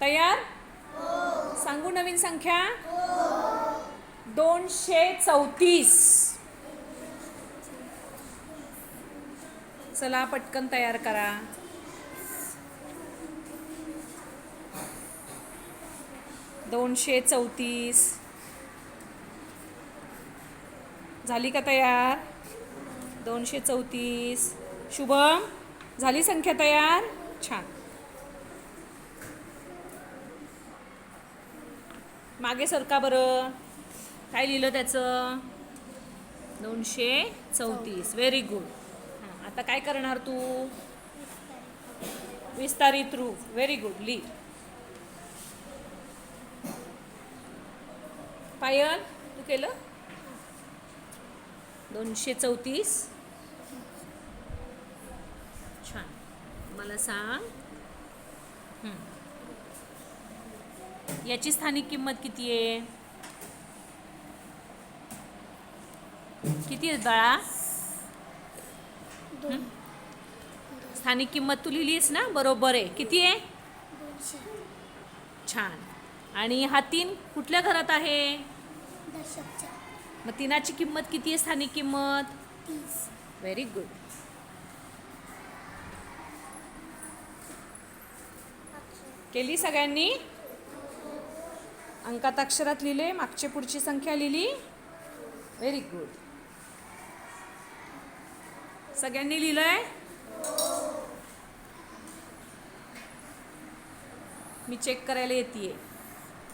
तयार? सांगू नवीन संख्या? दोनशे चौतीस. चला पटकन तयार करा. दोनशे चौतीस. झाली का तयार? दोनशे चौतीस. शुभम झाली संख्या तयार? छान. मागे सरका बरं? काय लिहिलं त्याचं? दोनशे चौतीस. व्हेरी गुड हां आता काय करणार तू? विस्तारित रूप व्हेरी गुड ली. पायल तू केलं? दोनशे चौतीस. छान. मला सांग. याची स्थानिक किंमत किती आहे? किती आहे बाळा? स्थानिक किंमत तू लिहिलीस ना? बरोबर आहे. किती आहे? छान. आणि हा तीन कुठल्या घरात आहे? मग तिनाची किंमत किती आहे स्थानिक किंमत? व्हेरी गुड केली सगळ्यांनी? अंकात अक्षरात लिहिले मागचे पुढची संख्या लिहिली. व्हेरी गुड सगळ्यांनी लिहिलंय? मी चेक करायला येते